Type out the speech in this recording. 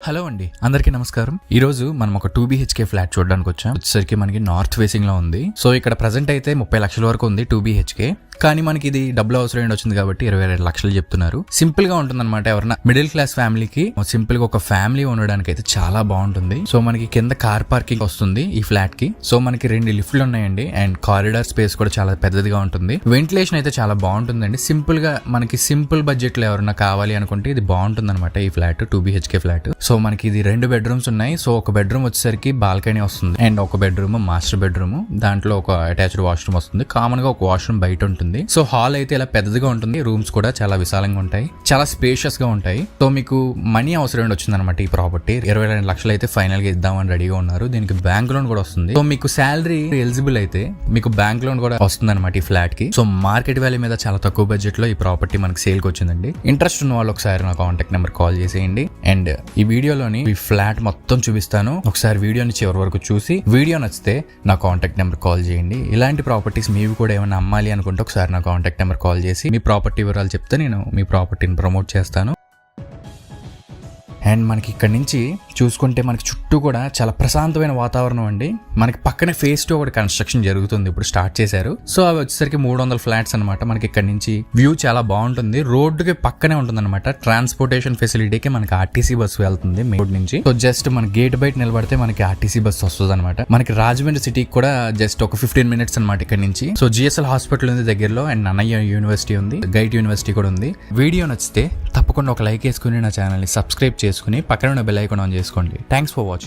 Hello అండి అందరికీ నమస్కారం. ఈ రోజు మనం ఒక టూ బిహెచ్కే ఫ్లాట్ చూడడానికి వచ్చాం వచ్చేసరికి మనకి నార్త్ ఫేసింగ్లో ఉంది. సో ఇక్కడ ప్రజెంట్ అయితే ముప్పై లక్షల వరకు ఉంది టూ బిహెచ్కే కానీ మనకి ఇది డబ్బులు అవసరం ఏంటి వచ్చింది కాబట్టి ఇరవై రెండు లక్షలు చెప్తున్నారు. సింపుల్గా ఉంటుంది అనమాట మిడిల్ క్లాస్ ఫ్యామిలీకి సింపుల్గా ఒక ఫ్యామిలీ ఉండడానికి అయితే చాలా బాగుంటుంది. సో మనకి కింద కార్ పార్కింగ్ వస్తుంది ఈ ఫ్లాట్కి. సో మనకి రెండు లిఫ్ట్లు ఉన్నాయండి. అండ్ కారిడార్ స్పేస్ కూడా చాలా పెద్దదిగా ఉంటుంది. వెంటిలేషన్ అయితే చాలా బాగుంటుందండి. సింపుల్గా మనకి సింపుల్ బడ్జెట్లో ఎవరైనా కావాలి అనుకుంటే ఇది బాగుంటుంది అనమాట ఈ flat two BHK flat so మనకి ఇది రెండు బెడ్రూమ్స్ ఉన్నాయి. సో ఒక బెడ్రూమ్ వచ్చేసరికి బాల్కనీ వస్తుంది. అండ్ ఒక బెడ్రూమ్ మాస్టర్ బెడ్రూమ్ దాంట్లో ఒక అటాచ్డ్ వాష్రూమ్ వస్తుంది. కామన్గా ఒక వాష్రూమ్ బయట ఉంటుంది. సో హాల్ అయితే ఇలా పెద్దదిగా ఉంటుంది. రూమ్స్ కూడా చాలా విశాలంగా ఉంటాయి. చాలా స్పేషియస్గా ఉంటాయి. సో మీకు మనీ అవసరం వచ్చింది వచ్చిందనమాట ఈ ప్రాపర్టీ? ఇరవై రెండు లక్షలు అయితే ఫైనల్గా ఇద్దామని రెడీగా ఉన్నారు. దీనికి బ్యాంక్ లోన్ కూడా వస్తుంది. సో మీకు శాలరీ ఎలిజిబుల్ అయితే మీకు బ్యాంక్ లోన్ కూడా వస్తుంది అనమాట ఈ ఫ్లాట్కి. సో మార్కెట్ వాల్యూ మీద చాలా తక్కువ బడ్జెట్లో ఈ ప్రాపర్టీ మనకి సేల్కి వచ్చిందండి. ఇంట్రెస్ట్ ఉన్న వాళ్ళు ఒకసారి నా కాంటాక్ట్ నెంబర్ కాల్ చేసేయండి. అండ్ ఈ వీడియోలోని ఈ ఫ్లాట్ మొత్తం చూపిస్తాను. ఒకసారి వీడియోని చివరి వరకు చూసి వీడియో నచ్చితే నా కాంటాక్ట్ నెంబర్ కాల్ చేయండి. ఇలాంటి ప్రాపర్టీస్ మీవి కూడా ఏమైనా అమ్మాలి అనుకుంటే ఒకసారి నా కాంటాక్ట్ నెంబర్ కాల్ చేసి మీ ప్రాపర్టీ వివరాలు చెప్తే నేను మీ ప్రాపర్టీని ప్రమోట్ చేస్తాను. అండ్ మనకి ఇక్కడ నుంచి చూసుకుంటే మనకి చుట్టూ కూడా చాలా ప్రశాంతమైన వాతావరణం అండి. మనకి పక్కనే ఫేస్ టూ ఒకటి కన్స్ట్రక్షన్ జరుగుతుంది ఇప్పుడు స్టార్ట్ చేశారు. సో అవి వచ్చేసరికి మూడు వందల ఫ్లాట్స్ అనమాట మనకి ఇక్కడ నుంచి వ్యూ చాలా బాగుంటుంది. రోడ్డుకి పక్కనే ఉంటుంది అనమాట ట్రాన్స్పోర్టేషన్ ఫెసిలిటీకి మనకి ఆర్టీసీ బస్సు వెళ్తుంది రోడ్ నుంచి. సో జస్ట్ మన గేట్ బయట నిలబడితే మనకి ఆర్టీసీ బస్సు వస్తుంది అనమాట మనకి రాజమండ్రి సిటీకి కూడా జస్ట్ ఒక ఫిఫ్టీన్ మినిట్స్ అనమాట ఇక్కడ నుంచి. సో జిఎస్ఎల్ హాస్పిటల్ ఉంది దగ్గరలో అండ్ అన్నయ్య యూనివర్సిటీ ఉంది. గైట్ యూనివర్సిటీ కూడా ఉంది. వీడియో నచ్చితే తప్పకుండా ఒక లైక్ వేసుకుని నా ఛానల్ని సబ్స్క్రైబ్ చేసుకుని పక్కన ఉన్న బెల్ ఐకాన్ ఆన్ చేసుకోండి. Thanks for watching